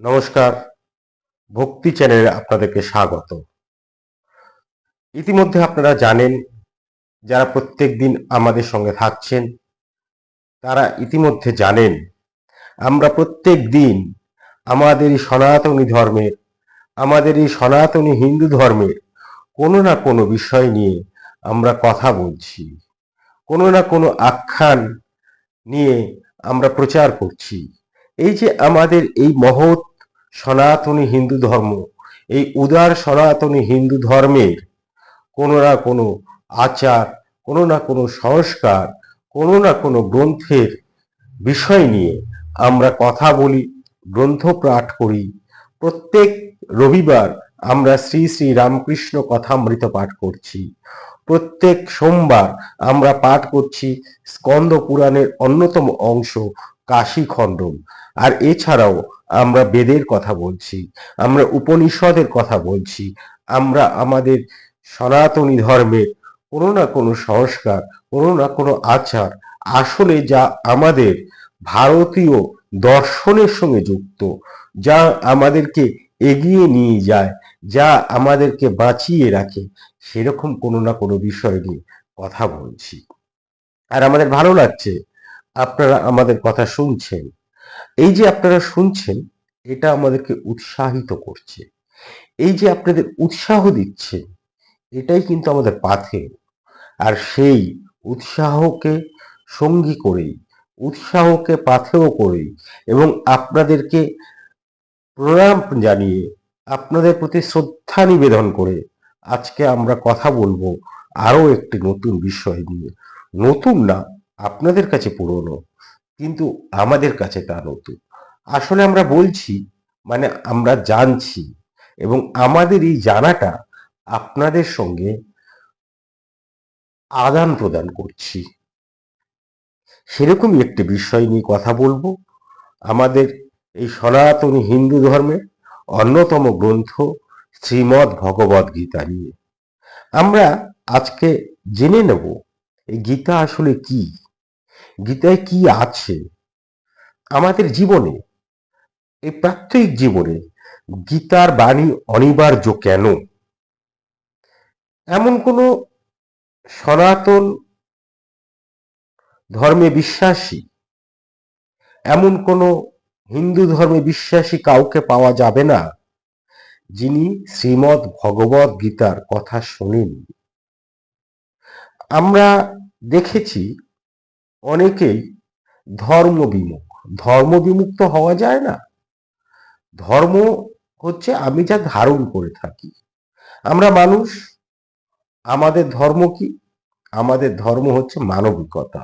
নমস্কার, ভক্তি চ্যানেলে আপনাদেরকে স্বাগত। ইতিমধ্যে আপনারা জানেন, যারা প্রত্যেক দিন আমাদের সঙ্গে থাকছেন, তারা ইতিমধ্যে জানেন, আমরা প্রত্যেক দিন আমাদের এই সনাতনী ধর্মের, আমাদের এই সনাতনী হিন্দু ধর্মের কোনো না কোনো বিষয় নিয়ে আমরা কথা বলছি। কোনো না কোনো আখ্যান নিয়ে আমরা প্রচার করছি। এই যে আমাদের এই মহৎ সনাতনী হিন্দু ধর্ম, এই উদার সনাতনী হিন্দু ধর্মের কোনো না কোনো আচার, কোনো না কোনো সংস্কার, কোনো না কোনো গ্রন্থের বিষয় নিয়ে আমরা কথা বলি, গ্রন্থ পাঠ করি। প্রত্যেক রবিবার আমরা শ্রী শ্রী রামকৃষ্ণ কথামৃত পাঠ করছি। প্রত্যেক সোমবার আমরা পাঠ করছি স্কন্দ পুরাণের অন্যতম অংশ কাশী খণ্ডন আর এছাড়াও আমরা বেদের কথা বলছি, আমরা উপনিষদের কথা বলছি, আমরা আমাদের সনাতনী ধর্মের কোনো না কোনো সংস্কার, কোনো না কোনো আচার, আসলে যা আমাদের ভারতীয় দর্শনের সঙ্গে যুক্ত, যা আমাদেরকে এগিয়ে নিয়ে যায়, যা আমাদেরকে বাঁচিয়ে রাখে, সেরকম কোনো না কোনো বিষয় নিয়ে কথা বলছি। আর আমাদের ভালো লাগছে। আপনারা আমাদের কথা শুনছেন। এই যে আপনারা শুনছেন, এটা আমাদেরকে উৎসাহিত করছে। এই যে আপনাদের উৎসাহ দিচ্ছে, এটাই কিন্তু আমাদের পাথে। আর সেই উৎসাহকে সঙ্গী করেই, উৎসাহকে পাথেও করেই এবং আপনাদেরকে প্রণাম জানিয়ে, আপনাদের প্রতি শ্রদ্ধা নিবেদন করে আজকে আমরা কথা বলব আরও একটি নতুন বিষয় নিয়ে। নতুন না আপনাদের কাছে পুরনো, কিন্তু আমাদের কাছে তা নতুন। আসলে আমরা বলছি মানে আমরা জানছি এবং আমাদের এই জানাটা আপনাদের সঙ্গে আদান প্রদান করছি। সেরকমই একটি বিষয় নিয়ে কথা বলব। আমাদের এই সনাতনী হিন্দু ধর্মের অন্যতম গ্রন্থ শ্রীমৎ ভগবদ গীতা নিয়ে। আমরা আজকে জেনে নেব, এই গীতা আসলে কি? গীতায় কি আছে? আমাদের জীবনে, এই প্রাত্যহিক জীবনে গীতার বাণী অনিবার্য কেন? এমন কোনো সনাতন ধর্মে বিশ্বাসী, এমন কোনো হিন্দু ধর্মে বিশ্বাসী কাউকে পাওয়া যাবে না, যিনি শ্রীমৎ ভগবত গীতার কথা শোনেন আমরা দেখেছি অনেকেই ধর্ম বিমুখ ধর্ম বিমুখ তো হওয়া যায় না। ধর্ম হচ্ছে আমি যা ধারণ করে থাকি। আমরা মানুষ, আমাদের ধর্ম কি? আমাদের ধর্ম হচ্ছে মানবিকতা।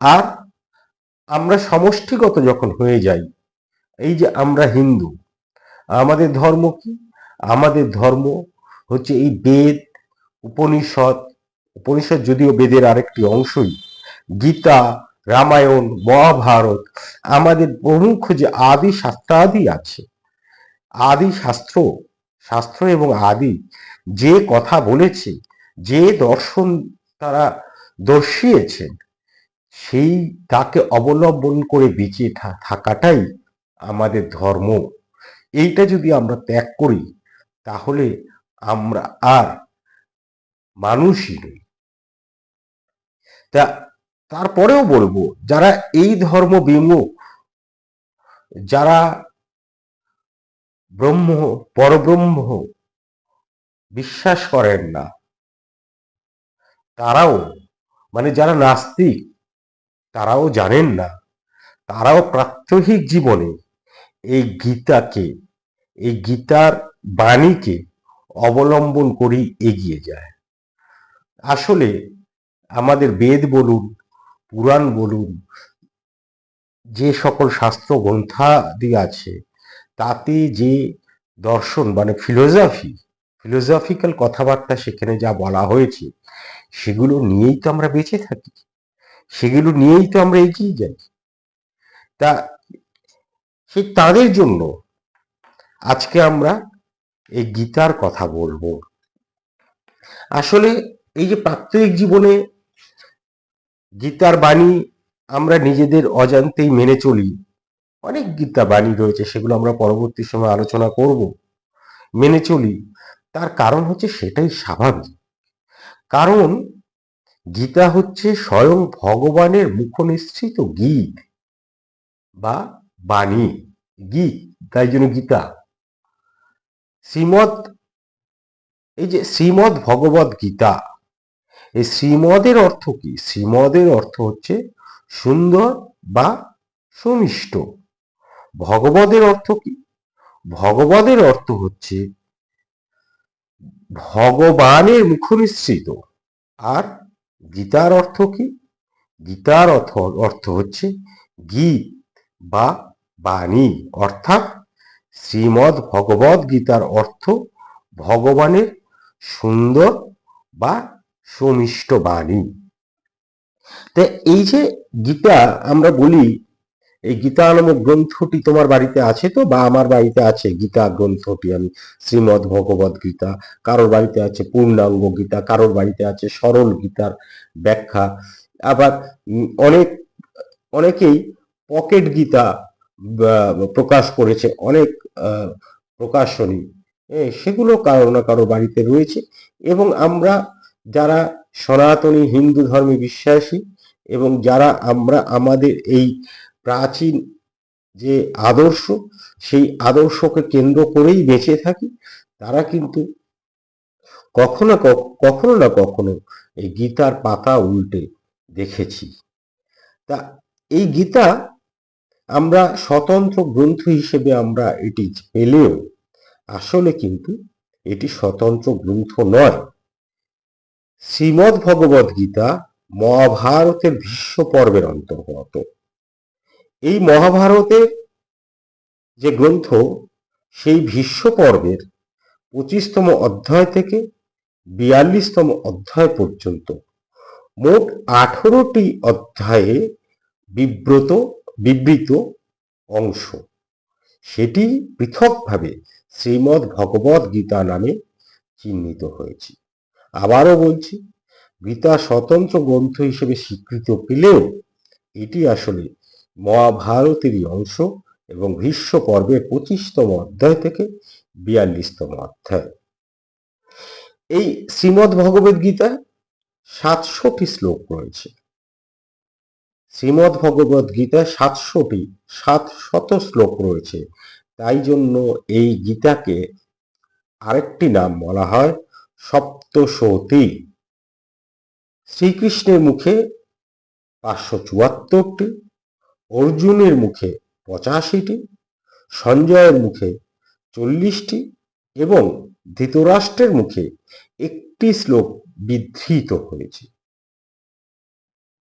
আর আমরা সমষ্টিগত যখন হয়ে যাই, এই যে আমরা হিন্দু, আমাদের ধর্ম কি? আমাদের ধর্ম হচ্ছে এই বেদ, উপনিষদ। উপনিষদ যদিও বেদের আরেকটি অংশই গীতা, রামায়ণ, মহাভারত, আমাদের প্রমুখ যে আদি শাস্ত্রাদি আছে। আদি শাস্ত্র শাস্ত্র এবং আদি যে কথা বলেছে, যে দর্শন তারা দর্শিয়েছেন, সেই তাকে অবলম্বন করে বেঁচে থাকাটাই আমাদের ধর্ম। এইটা যদি আমরা ত্যাগ করি, তাহলে আমরা আর মানুষই নই। তা তারপরেও বলব, যারা এই ধর্ম বিমুখ যারা ব্রহ্ম, পরব্রহ্ম বিশ্বাস করেন না, তারাও মানে যারা নাস্তিক, তারাও জানেন না, তারাও প্রাত্যহিক জীবনে এই গীতাকে, এই গীতার বাণীকে অবলম্বন করেই এগিয়ে যায়। আসলে আমাদের বেদ বলুন পুরাণ বলুন, যে সকল শাস্ত্র গ্রন্থাদি আছে, তাতে যে দর্শন মানে ফিলোসফি ফিলোসফিক্যাল কথাবার্তা সেখানে যা বলা হয়েছে, সেগুলো নিয়েই তো আমরা বেঁচে থাকি, সেগুলো নিয়েই তো আমরা এগিয়ে যাই। তা সে তাদের জন্য আজকে আমরা এই গীতার কথা বলব। আসলে এই যে প্রাত্যহিক জীবনে গীতার বাণী আমরা নিজেদের অজান্তেই মেনে চলি। অনেক গীতা বাণী রয়েছে, সেগুলো আমরা পরবর্তী সময় আলোচনা করব। মেনে চলি, তার কারণ হচ্ছে সেটাই স্বাভাবিক। কারণ গীতা হচ্ছে স্বয়ং ভগবানের মুখনিসৃত গীত বা বাণী, গীত, তাই জন্য গীতা। শ্রীমদ, এই যে শ্রীমদ ভগবত গীতা এই শ্রীমদের অর্থ কি? শ্রীমদের অর্থ হচ্ছে সুন্দর বা সুমিষ্ট। ভগবদের অর্থ কি? ভগবদের অর্থ হচ্ছে ভগবানের মুখনিসৃত আর গীতার অর্থ কি? গীতার অর্থ অর্থ হচ্ছে গীত বা বাণী। অর্থাৎ শ্রীমদ ভগবদ গীতার অর্থ ভগবানের সুন্দর বা সুমিষ্ট বাণী। তা এই যে গীতা আমরা বলি, এই গীতা নামক গ্রন্থটি তোমার বাড়িতে আছে তো? বা আমার বাড়িতে আছে? গীতা গ্রন্থটি, আমি শ্রীমদ ভগবত গীতা, কারোর বাড়িতে আছে পূর্ণাঙ্গ গীতা, কারোর বাড়িতে আছে সরল গীতার ব্যাখ্যা। আবার অনেক, অনেকেই পকেট গীতা প্রকাশ করেছে, অনেক প্রকাশনী। সেগুলো কারও না কারও বাড়িতে রয়েছে এবং আমরা যারা সনাতনী হিন্দু ধর্মে বিশ্বাসী এবং যারা আমরা, আমাদের এই প্রাচীন যে আদর্শ, সেই আদর্শকে কেন্দ্র করেই বেঁচে থাকি, তারা কিন্তু কখনো কখনো না কখনো এই গীতার পাতা উল্টে দেখেছি। তা এই গীতা আমরা স্বতন্ত্র গ্রন্থ হিসেবে আমরা এটি পেলেও আসলে কিন্তু এটি স্বতন্ত্র গ্রন্থ নয়। শ্রীমদ ভগবদ গীতা মহাভারতের ভীষ্ম পর্বের অন্তর্গত। এই মহাভারতের যে গ্রন্থ, সেই ভীষ্ম পর্বের পঁচিশতম অধ্যায় থেকে বিয়াল্লিশতম অধ্যায় পর্যন্ত মোট আঠেরোটি অধ্যায়ে বিব্রত, বিবৃত অংশ। সেটি পৃথকভাবে শ্রীমদ ভগবদ গীতা নামে চিহ্নিত হয়েছে। আবারও বলছি, গীতা স্বতন্ত্র গ্রন্থ হিসেবে স্বীকৃত পেলেও এটি আসলে মহাভারতেরই অংশ এবং ভীষ্ম পর্বের পঁচিশতম অধ্যায় থেকে বিয়াল্লিশতম অধ্যায়। এই শ্রীমদ ভগবদ গীতা সাতশোটি শ্লোক রয়েছে। শ্রীমদ ভগবদ গীতায় সাতশোটি, সাতশত শ্লোক রয়েছে। তাই জন্য এই গীতাকে আরেকটি নাম বলা হয় সপ্তশতী। শ্রীকৃষ্ণের মুখে পাঁচশো চুয়াত্তরটি, অর্জুনের মুখে পঁচাশিটি, সঞ্জয়ের মুখে চল্লিশটি এবং ধৃতরাষ্ট্রের মুখে একটি শ্লোক বিধৃত হয়েছে।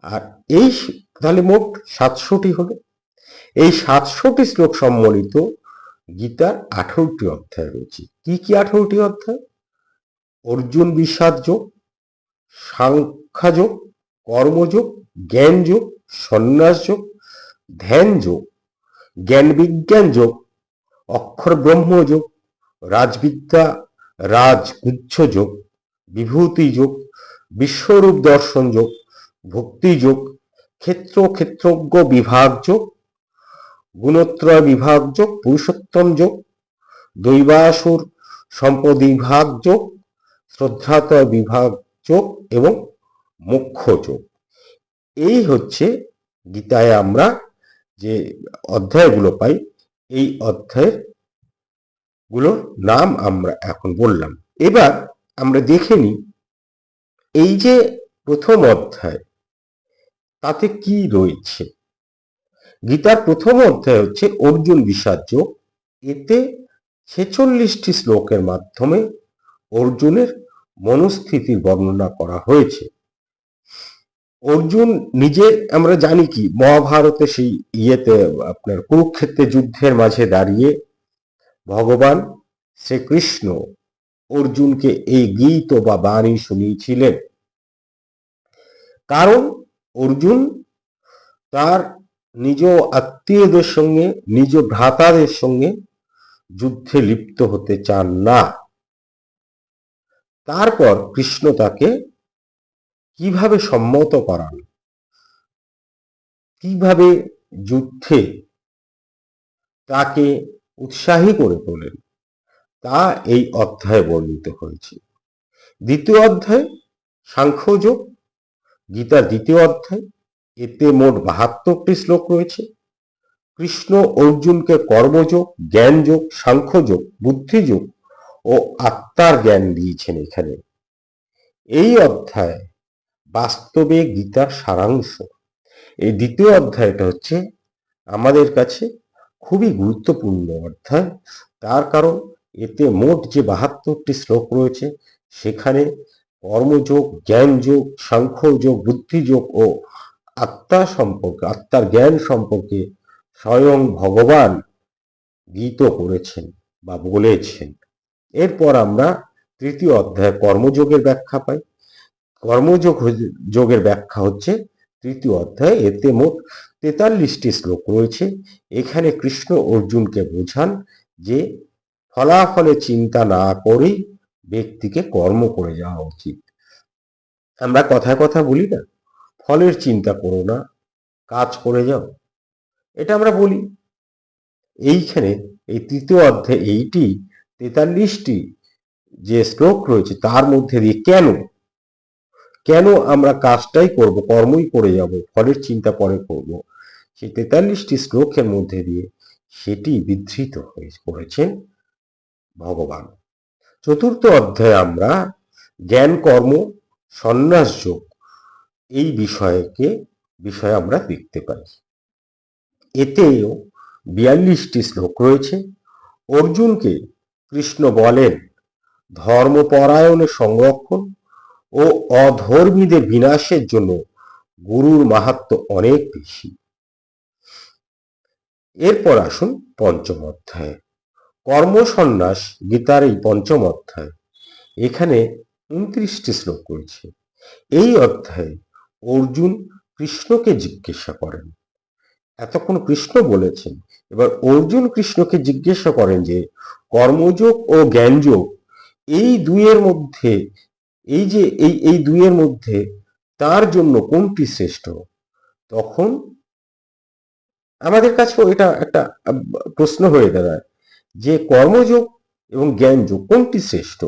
আর এই তাহলে মোট সাতশোটি হলো এই সাতশোটি শ্লোক সম্বলিত গীতার আঠারোটি অধ্যায় রয়েছে। কি কি আঠারোটি অধ্যায়? অর্জুন বিষাদ যোগ কর্মযোগ জ্ঞান যোগ, সন্ন্যাস যোগ, ধ্যান যোগ, জ্ঞান বিজ্ঞান যোগ, অক্ষর ব্রহ্ম যোগ, রাজবিদ্যা, রাজগুচ্ছ যোগ, বিভূতি যোগ, বিশ্বরূপ দর্শন যোগ, ভক্তি যোগ, ক্ষেত্র ক্ষেত্রজ্ঞ বিভাগ যোগ, গুণত্রয় বিভাগ যোগ, পুরুষোত্তম যোগ, দৈবাসুর সম্পদ বিভাগ যোগ শ্রদ্ধাতয় বিভাগ যোগ এবং মুখ্য যোগ। এই হচ্ছে গীতায় আমরা যে অধ্যায়গুলো পাই, এই অধ্যায়েরগুলোর নাম আমরা এখন বললাম। এবার আমরা দেখে নিই, এই যে প্রথম অধ্যায়, তাতে কি রয়েছে? গীতার প্রথম অধ্যায় হচ্ছে অর্জুন বিষাদ যোগ। এতে ছেচল্লিশটি শ্লোকের মাধ্যমে অর্জুনের মনস্থিতির বর্ণনা করা হয়েছে। অর্জুন নিজে, আমরা জানি কি, মহাভারতে সেই ইয়েতে, আপনার কুরুক্ষেত্রে যুদ্ধের মাঝে দাঁড়িয়ে ভগবান শ্রীকৃষ্ণ অর্জুনকে এই গীত বা বাণী শুনিয়েছিলেন। কারণ অর্জুন তার নিজ আত্মীয়দের সঙ্গে, নিজ ভ্রাতাদের সঙ্গে যুদ্ধে লিপ্ত হতে চান না। তারপর কৃষ্ণ তাকে কীভাবে সম্মত করান? কীভাবে যুদ্ধে তাকে উৎসাহী করে তোলেন? তা এই অধ্যায়ে বর্ণিত হয়েছে। দ্বিতীয় অধ্যায়, সাংখ্যযোগ। গীতার দ্বিতীয় অধ্যায়, এতে মোট বাহাত্তরটি শ্লোক রয়েছে। কৃষ্ণ অর্জুনকে কর্মযোগ, জ্ঞানযোগ, সাংখ্যযোগ, বুদ্ধিযোগ ও আত্মার জ্ঞান দিয়েছেন এখানে। এই অধ্যায় বাস্তবে গীতার সারাংশ। এই দ্বিতীয় অধ্যায়টা হচ্ছে আমাদের কাছে খুবই গুরুত্বপূর্ণ অধ্যায়। তার কারণ এতে মোট যে বাহাত্তরটি শ্লোক রয়েছে, সেখানে কর্মযোগ, জ্ঞানযোগ, সাংখ্যযোগ, বুদ্ধিযোগ ও আত্মা সম্পর্কে, আত্মার জ্ঞান সম্পর্কে স্বয়ং ভগবান গীত করেছেন বা বলেছেন। এরপর আমরা তৃতীয় অধ্যায় কর্মযোগের ব্যাখ্যা পাই। কর্মযোগ যোগের ব্যাখ্যা হচ্ছে তৃতীয় অধ্যায়। এতে মোট তেতাল্লিশটি শ্লোক রয়েছে। এখানে কৃষ্ণ অর্জুনকে বোঝান যে ফলাফলে চিন্তা না করেই ব্যক্তিকে কর্ম করে যাওয়া উচিত। আমরা কথায় কথা বলি না, ফলের চিন্তা করো না, কাজ করে যাও। এটা আমরা বলি। এইখানে এই তৃতীয় অধ্যায়ে এইটি তেতাল্লিশটি যে শ্লোক রয়েছে, তার মধ্যে দিয়ে কেন? কেন আমরা কাজটাই করব, কর্মই করে যাব, ফলের চিন্তা পরে করব? সেই তেতাল্লিশটি শ্লোকের মধ্যে দিয়ে সেটি বিধৃত হয়ে, করেছেন ভগবান। চতুর্থ অধ্যায়ে আমরা জ্ঞান, কর্ম, সন্ন্যাস যোগ এই বিষয়কে, বিষয় আমরা দেখতে পাই। এতেও বিয়াল্লিশটি শ্লোক রয়েছে। অর্জুনকে কৃষ্ণ বলেন ধর্মপরায়ণের সংরক্ষণ ও অধর্মীদের বিনাশের জন্য গুরুর মাহাত্ম অনেক বেশি। এরপর আসুন পঞ্চম অধ্যায়। কর্মসন্ন্যাস গীতার এই পঞ্চম অধ্যায়। এখানে উনত্রিশটি শ্লোক রয়েছে। এই অধ্যায়ে অর্জুন কৃষ্ণকে জিজ্ঞাসা করেন। এতক্ষণ কৃষ্ণ বলেছেন, এবার অর্জুন কৃষ্ণকে জিজ্ঞাসা করেন যে কর্মযোগ ও জ্ঞানযোগ, এই দুইয়ের মধ্যে, এই যে, এই এই দুইয়ের মধ্যে তার জন্য কোনটি শ্রেষ্ঠ? তখন আমাদের কাছেও এটা একটা প্রশ্ন হয়ে দাঁড়ায় যে কর্মযোগ এবং জ্ঞানযোগ কোনটি শ্রেষ্ঠ?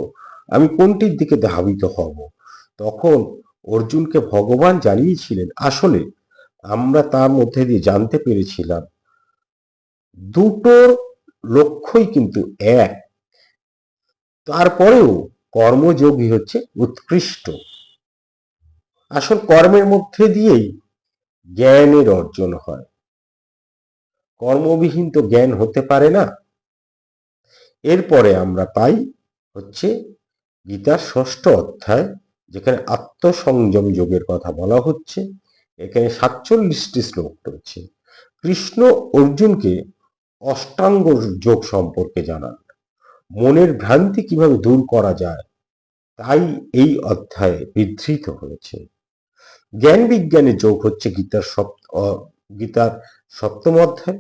আমি কোনটির দিকে ধাবিত হব? তখন অর্জুনকে ভগবান জানিয়েছিলেন, আসলে আমরা তার মধ্যে দিয়ে জানতে পেরেছিলাম, দুটোর লক্ষ্যই কিন্তু এক। তারপরেও কর্মযোগী হচ্ছে উৎকৃষ্ট। আসল কর্মের মধ্যে দিয়েই জ্ঞানের অর্জন হয়। কর্মবিহীন তো জ্ঞান হতে পারে না। এরপরে আমরা পাই হচ্ছে গীতার ষষ্ঠ অধ্যায়, যেখানে আত্মসংযম যোগের কথা বলা হচ্ছে। এখানে সাতচল্লিশটি শ্লোক রয়েছে। কৃষ্ণ অর্জুনকে অষ্টাঙ্গ যোগ সম্পর্কে জানান। মনের ভ্রান্তি কীভাবে দূর করা যায়, তাই এই অধ্যায়ে বিধৃত হয়েছে। জ্ঞান বিজ্ঞানের যোগ হচ্ছে গীতার সপ্ত গীতার সপ্তম অধ্যায়,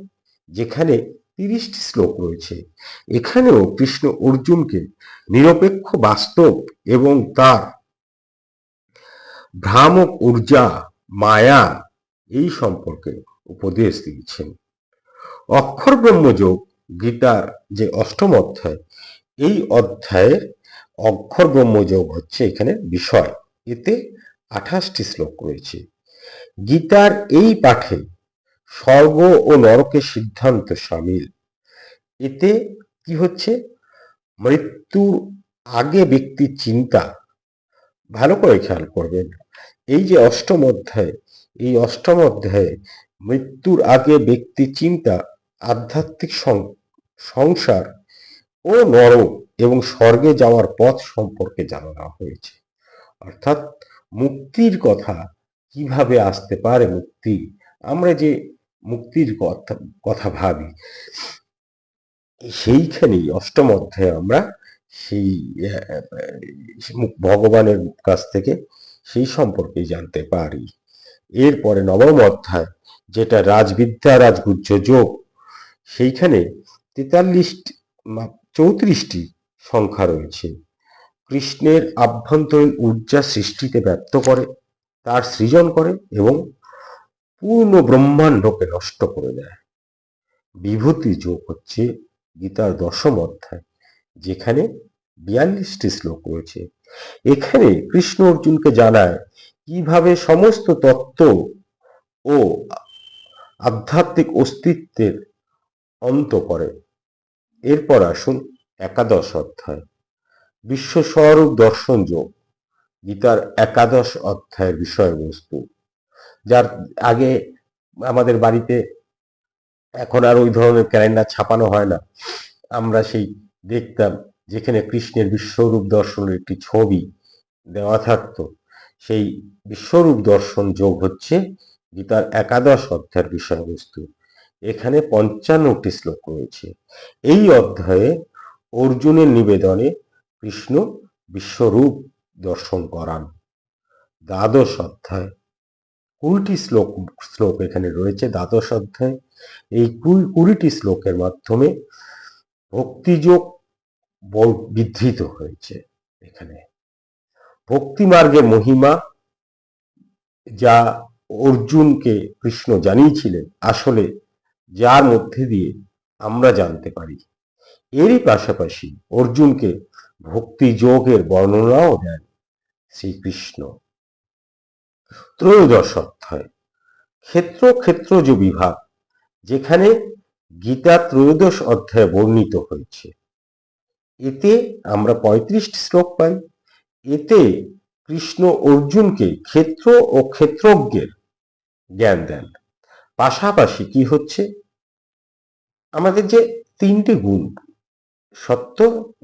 যেখানে তিরিশটি শ্লোক রয়েছে। এখানেও কৃষ্ণ অর্জুনকে নিরপেক্ষ বাস্তব এবং তার ভ্রামক ঊর্জা, মায়া এই সম্পর্কে উপদেশ দিয়েছেন। অক্ষর ব্রহ্মযোগ গীতার যে অষ্টম অধ্যায়, এই অধ্যায়ের অক্ষর ব্রহ্মযোগ হচ্ছে এখানে বিষয়। এতে আঠাশটি শ্লোক রয়েছে। গীতার এই পাঠে স্বর্গ ও নরকের সিদ্ধান্ত সামিল। এতে কি হচ্ছে? মৃত্যুর আগে ব্যক্তির চিন্তা। ভালো করে খেয়াল করবেন। এই যে অষ্টম অধ্যায়, এই অষ্টম অধ্যায়ে মৃত্যুর আগে ব্যক্তি চিন্তা আধ্যাত্মিক সংসার ও নরক এবং স্বর্গে যাওয়ার পথ সম্পর্কে জানানো হয়েছে। অর্থাৎ মুক্তির কথা কীভাবে আসতে পারে মুক্তি? আমরা যে মুক্তির কথা কথা ভাবি, সেইখানেই অষ্টম অধ্যায়ে আমরা সেই ভগবানের কাছ থেকে সেই সম্পর্কে জানতে পারি। এরপরে নবম অধ্যায়, যেটা রাজবিদ্যা রাজগুহ্য যোগ সেইখানে তেতাল্লিশ চৌত্রিশটি সংখ্যা রয়েছে। কৃষ্ণের আভ্যন্তরীণ ঊর্জা সৃষ্টিতে ব্যক্ত করে, তার সৃজন করে এবং পূর্ণ ব্রহ্মাণ্ডকে নষ্ট করে দেয়। বিভূতি যোগ হচ্ছে গীতার দশম অধ্যায়, যেখানে বিয়াল্লিশটি শ্লোক রয়েছে। এখানে কৃষ্ণ অর্জুনকে জানায় কীভাবে সমস্ত তত্ত্ব ও আধ্যাত্মিক অস্তিত্বের অন্ত করে এরপর আসুন একাদশ অধ্যায়। বিশ্ব স্বরূপ দর্শন যোগ, গীতার একাদশ অধ্যায়ের বিষয়বস্তু, যার আগে আমাদের বাড়িতে এখন আর ওই ধরনের ক্যালেন্ডার ছাপানো হয় না। আমরা সেই দেখতাম যেখানে কৃষ্ণের বিশ্বরূপ দর্শনের একটি ছবি দেওয়া থাকতো। সেই বিশ্বরূপ দর্শন যোগ হচ্ছে গীতার একাদশ অধ্যায়ের বিষয়বস্তু। এখানে পঞ্চান্নটি শ্লোক রয়েছে। এই অধ্যায়ে অর্জুনের নিবেদনে কৃষ্ণ বিশ্বরূপ দর্শন করান। দ্বাদশ অধ্যায়। কুড়িটি শ্লোক শ্লোক এখানে রয়েছে দ্বাদশ অধ্যায়। এই কুড়ি, কুড়িটি শ্লোকের মাধ্যমে ভক্তিযোগ বিধৃত হয়েছে এখানে। ভক্তি মার্গের মহিমা, যা অর্জুনকে কৃষ্ণ জানিয়েছিলেন, আসলে যার মধ্যে দিয়ে আমরা জানতে পারি। এরই পাশাপাশি অর্জুনকে ভক্তি যোগের বর্ণনাও দেন শ্রীকৃষ্ণ। ত্রয়োদশ অধ্যায়। ক্ষেত্র ক্ষেত্রজ বিভাগ, যেখানে গীতা ত্রয়োদশ অধ্যায়ে বর্ণিত হয়েছে। এতে আমরা পঁয়ত্রিশটি শ্লোক পাই। এতে কৃষ্ণ অর্জুনকে ক্ষেত্র ও ক্ষেত্রজ্ঞের জ্ঞান দেন। পাশাপাশি কি হচ্ছে? আমাদের যে তিনটি গুণ, সত্য,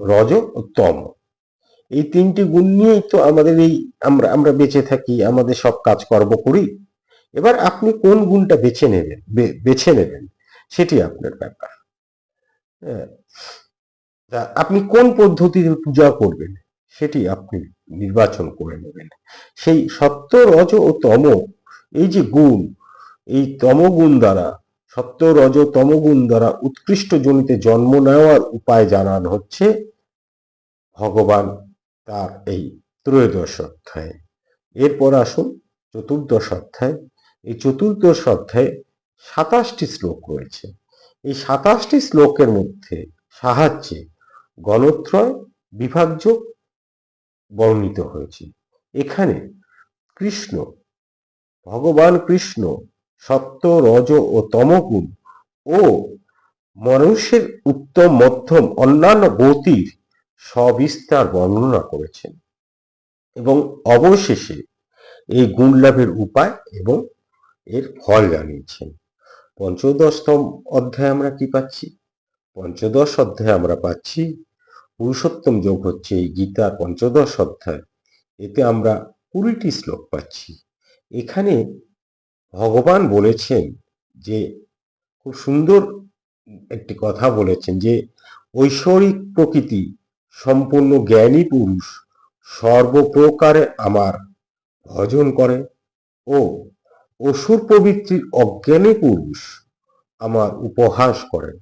রজ ও তম, এই তিনটি গুণ নিয়েই তো আমাদের এই আমরা আমরা বেঁচে থাকি, আমাদের সব কাজকর্ম করি এবার আপনি কোন গুণটা বেছে নেবেন বেছে নেবেন, সেটি আপনার ব্যাপার হ্যাঁ। আপনি কোন পদ্ধতিতে পূজা করবেন, সেটি আপনি নির্বাচন করে নেবেন সেই সত্য, রজ ও তম, এই যে গুণ, এই তমগুণ দ্বারা সত্য রজ তমগুণ দ্বারা উৎকৃষ্ট জনিতে জন্ম নেওয়ার উপায় জানানো হচ্ছে ভগবান তার এই ত্রয়োদশ অধ্যায়। এরপর আসুন চতুর্দশ অধ্যায়। এই চতুর্দশ অধ্যায়ে সাতাশটি শ্লোক রয়েছে। এই সাতাশটি শ্লোকের মধ্যে সাহায্যে গণত্রয় বিভাজ্য বর্ণিত হয়েছে। এখানে কৃষ্ণ, ভগবান কৃষ্ণ সত্য রজ ও তমগুণ ও মানুষের উত্তম মধ্যম অন্যান্য গতির সবিস্তার বর্ণনা করেছেন। এবং অবশেষে এই গুণ লাভের উপায় এবং এর ফল জানিয়েছেন। পঞ্চদশতম অধ্যায় আমরা কি পাচ্ছি? পঞ্চদশ অধ্যায় আমরা পাচ্ছি, পুরুষোত্তম যোগ হচ্ছে এই গীতার পঞ্চদশ অধ্যায়। এতে আমরা কুড়িটি শ্লোক পাচ্ছি। এখানে ভগবান বলেছেন যে, খুব সুন্দর একটি কথা বলেছেন যে, ঐশ্বরিক প্রকৃতি সম্পূর্ণ জ্ঞানী পুরুষ সর্বপ্রকারে আমার ভজন করে ও অসুর প্রবৃত্তির অজ্ঞানী পুরুষ আমার উপহাস করেন।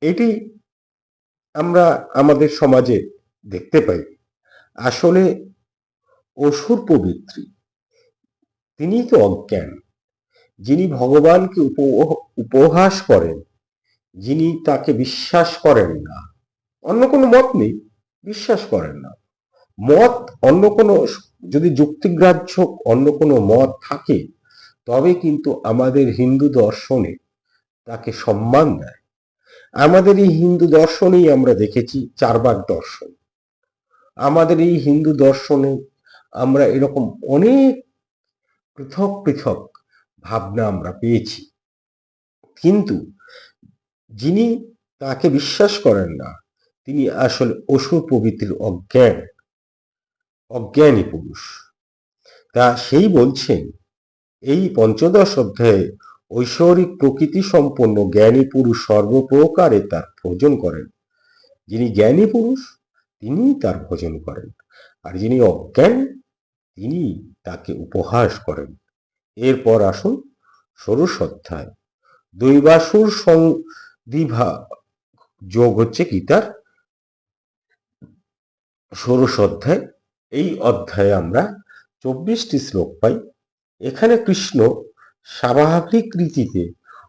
এটি আমরা আমাদের সমাজে দেখতে পাই। আসলে অসুর প্রবৃত্তি তিনি তো অজ্ঞান। যিনি ভগবানকে উপ- উপহাস করেন, যিনি তাকে বিশ্বাস করেন না, অন্য কোনো মত নেই, বিশ্বাস করেন না। মত অন্য কোনো, যদি যুক্তিগ্রাহ্য অন্য কোনো মত থাকে, তবে কিন্তু আমাদের হিন্দু দর্শনে তাকে সম্মান দেয়। আমাদের এই হিন্দু দর্শনেই আমরা দেখেছি চারবাক দর্শন। আমাদের এই হিন্দু দর্শনে আমরা এরকম অনেক পৃথক পৃথক ভাবনা আমরা পেয়েছি। কিন্তু যিনি তাকে বিশ্বাস করেন না, তিনি আসলে অসুর প্রবৃত্তির অজ্ঞান, অজ্ঞানী পুরুষ। তা সেই বলছেন, এই পঞ্চদশ অধ্যায়ে ঐশ্বরিক প্রকৃতি সম্পন্ন জ্ঞানী পুরুষ সর্বপ্রকারে তার ভোজন করেন। যিনি জ্ঞানী পুরুষ তিনি তার ভোজন করেন। আর যিনি অজ্ঞান তিনি তাকে উপহাস করেন। এরপর আসুন ষোড়শ অধ্যায়। দৈবাসুর সংদিভা যোগ হচ্ছে গীতার ষোড়শ অধ্যায়। এই অধ্যায়ে আমরা চব্বিশটি শ্লোক পাই। এখানে কৃষ্ণ স্বাভাবিক রীতিতে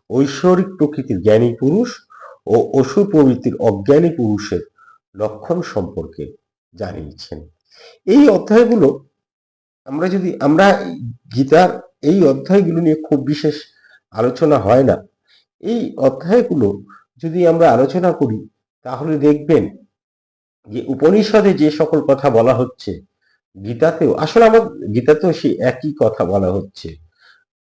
ঐশ্বরিক প্রকৃতির জ্ঞানী পুরুষ ও অসুর প্রবৃত্তির অজ্ঞানী পুরুষের লক্ষণ সম্পর্কে জানিয়েছেন। এই অধ্যায়গুলো আমরা যদি, আমরা গীতার এই অধ্যায়গুলো নিয়ে খুব বিশেষ আলোচনা হয় না। এই অধ্যায়গুলো যদি আমরা আলোচনা করি, তাহলে দেখবেন যে উপনিষদে যে সকল কথা বলা হচ্ছে, গীতাতেও, আসলে আমার গীতাতেও সেই একই কথা বলা হচ্ছে,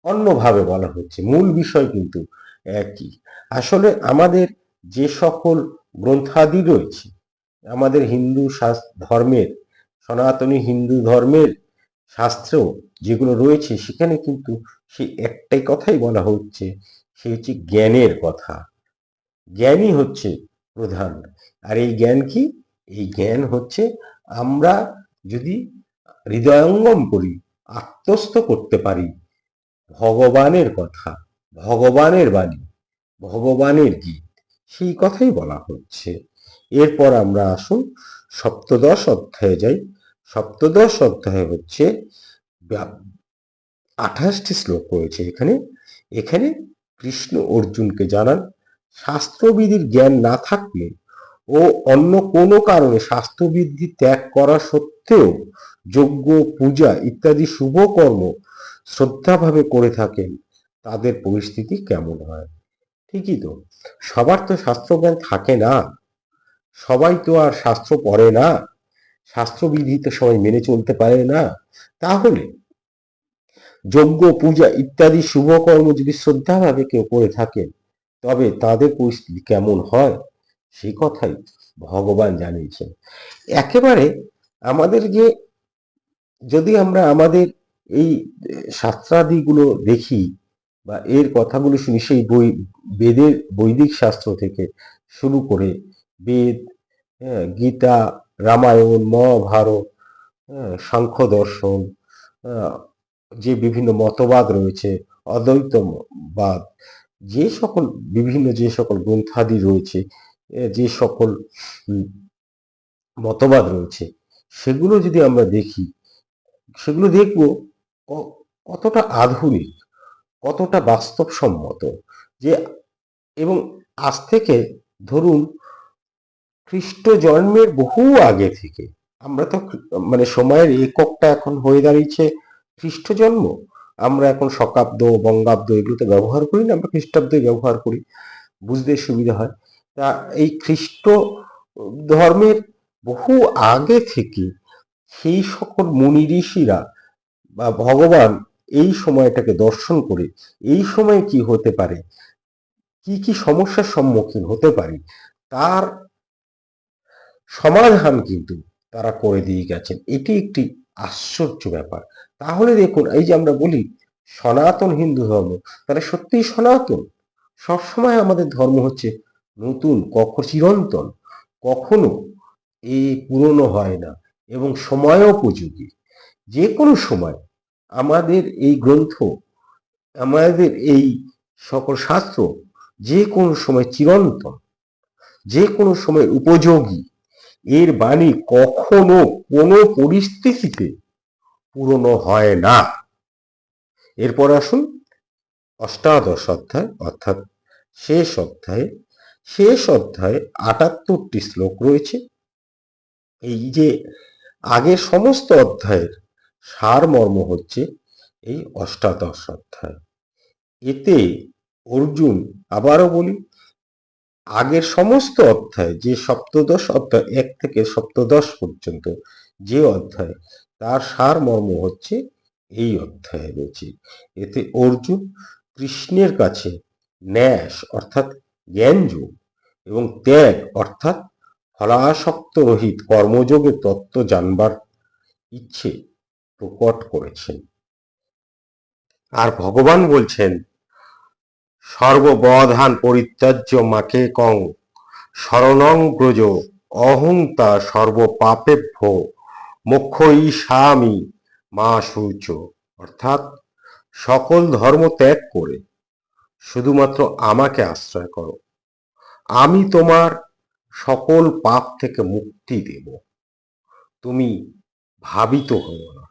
অন্যভাবে বলা হচ্ছে, মূল বিষয় কিন্তু একই। আসলে আমাদের যে সকল গ্রন্থাদি রয়েছে, আমাদের হিন্দু ধর্মের সনাতনী হিন্দু ধর্মের শাস্ত্র যেগুলো রয়েছে, সেখানে কিন্তু সেই একটাই কথাই বলা হচ্ছে। সে হচ্ছে জ্ঞানের কথা। জ্ঞানই হচ্ছে প্রধান। আর এই জ্ঞান কি? এই জ্ঞান হচ্ছে আমরা যদি হৃদয়ঙ্গম করি, আত্মস্থ করতে পারি, ভগবানের কথা, ভগবানের বাণী, ভগবানের গীত, সেই কথাই বলা হচ্ছে। এরপর আমরা আসুন সপ্তদশ অধ্যায়ে যাই। সপ্তদশ অধ্যায় হচ্ছে আঠাশটি শ্লোক রয়েছে এখানে। এখানে কৃষ্ণ অর্জুনকে জানান, শাস্ত্রবিধির জ্ঞান না থাকলে ও অন্য কোনো কারণে স্বাস্থ্যবিধি ত্যাগ করা সত্ত্বেও যজ্ঞ, পূজা ইত্যাদি শুভ কর্ম শ্রদ্ধাভাবে করে থাকেন, তাদের পরিস্থিতি কেমন হয়? ঠিকই তো, সবার তো শাস্ত্রজ্ঞান থাকে না। সবাই তো আর শাস্ত্র পড়ে না। শাস্ত্রবিধি তো সবাই মেনে চলতে পারে না। তাহলে যজ্ঞ, পূজা ইত্যাদি শুভকর্ম যদি শ্রদ্ধাভাবে কেউ করে থাকেন, তবে তাদের পরিস্থিতি কেমন হয়? সে কথাই ভগবান জানিয়েছেন। একেবারে আমাদের যে, যদি আমরা আমাদের এই শাস্ত্রাদিগুলো দেখি বা এর কথাগুলো শুনি, সেই বই, বেদের বৈদিক শাস্ত্র থেকে শুরু করে বেদ গীতা রামায়ণ মহাভারত হ্যাঁ, সাংখ্য দর্শন যে বিভিন্ন মতবাদ রয়েছে অদ্বৈতবাদ যে সকল বিভিন্ন যে সকল গ্রন্থাদি রয়েছে যে সকল মতবাদ রয়েছে সেগুলো যদি আমরা দেখি সেগুলো দেখব কতটা আধুনিক কতটা বাস্তবসম্মত যে এবং আজ থেকে ধরুন খ্রিস্ট জন্মের বহু আগে থেকে, আমরা তো মানে সময়ের এককটা এখন হয়ে দাঁড়িয়েছে খ্রিস্ট জন্ম। আমরা এখন শকাব্দ, বঙ্গাব্দ এগুলো তো ব্যবহার করি না, আমরা খ্রিস্টাব্দই ব্যবহার করি, বুঝতে সুবিধা হয়। তা এই খ্রিস্ট ধর্মের বহু আগে থেকে সেই সকল মুনি ঋষিরা বা ভগবান এই সময়টাকে দর্শন করে, এই সময়ে কি হতে পারে, কি কি সমস্যার সম্মুখীন হতে পারি, তার সমাধান কিন্তু তারা করে দিয়ে গেছেন। এটি একটি আশ্চর্য ব্যাপার। তাহলে দেখুন, এই যে আমরা বলি সনাতন হিন্দু ধর্ম, তাহলে সত্যিই সনাতন? সবসময় আমাদের ধর্ম হচ্ছে নতুন, কখন চিরন্তন, কখনো এই পুরনো হয় না এবং সময়োপযোগী যে কোনো সময় আমাদের এই গ্রন্থ, আমাদের এই সকল শাস্ত্র যে কোনো সময় চিরন্তন, যে কোনো সময় উপযোগী। এর বাণী কখনো কোনো পরিস্থিতিতে পুরনো হয় না। এরপর আসুন অষ্টাদশ অধ্যায়, অর্থাৎ শেষ অধ্যায়ে। শেষ অধ্যায়ে আটাত্তরটি শ্লোক রয়েছে। এই যে আগের সমস্ত অধ্যায়ের সারমর্ম হচ্ছে এই অষ্টাদশ অধ্যায়। এতে অর্জুন আবারও বলি আগের সমস্ত অধ্যায়, যে সপ্তদশ অধ্যায়, এক থেকে সপ্তদশ পর্যন্ত যে অধ্যায়, তার সারমর্ম হচ্ছে এই অধ্যায়ে রয়েছে। এতে অর্জুন কৃষ্ণের কাছে ন্যাস অর্থাৎ জ্ঞানযোগ এবং ত্যাগ অর্থাৎ ফলাসক্ত রহিত কর্মযোগের তত্ত্ব জানবার ইচ্ছে প্রকট করেছেন। আর ভগবান বলছেন সর্ববধান পরিত্যাজ্য মাকে কং। শরণং ব্রজ অহংতা সর্বপাপেভ্য মোক্ষ স্বামী মা সূর্য অর্থাৎ সকল ধর্ম ত্যাগ করে, শুধুমাত্র আমাকে আশ্রয় করো। আমি তোমার সকল পাপ থেকে মুক্তি দেব। তুমি ভাবিত হও না।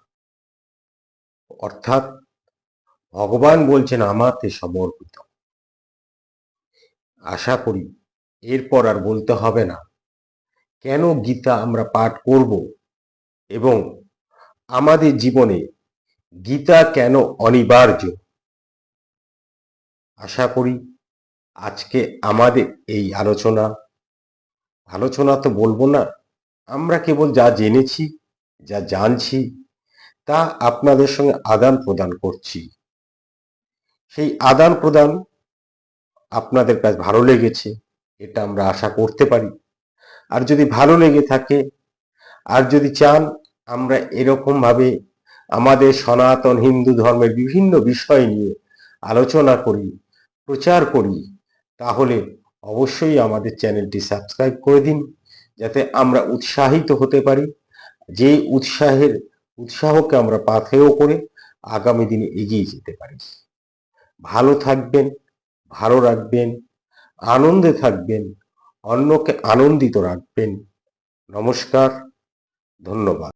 অর্থাৎ ভগবান বলছেন, আমাতে সমর্পিত। আশা করি এরপর আর বলতে হবে না। কেন গীতা আমরা পাঠ করব এবং আমাদের জীবনে গীতা কেন অনিবার্য? আশা করি আজকে আমাদের এই আলোচনা। আলোচনা তো বলব না, আমরা কেবল যা জেনেছি, যা জানছি, তা আপনাদের সঙ্গে আদান প্রদান করছি। সেই আদান প্রদান আপনাদের কাছে ভালো লেগেছে, এটা আমরা আশা করতে পারি। আর যদি ভালো লেগে থাকে, আর যদি চান, আমরা এরকম ভাবে আমাদের সনাতন হিন্দু ধর্মের বিভিন্ন বিষয় নিয়ে আলোচনা করি, প্রচার করি, তাহলে অবশ্যই আমাদের চ্যানেলটি সাবস্ক্রাইব করে দিন, যাতে আমরা উৎসাহিত হতে পারি। যে উৎসাহের উৎসাহকে আমরা পাথেয় করে আগামী দিনে এগিয়ে যেতে পারি। ভালো থাকবেন ভালো রাখবেন আনন্দে থাকবেন অন্যকে আনন্দিত রাখবেন। নমস্কার ধন্যবাদ।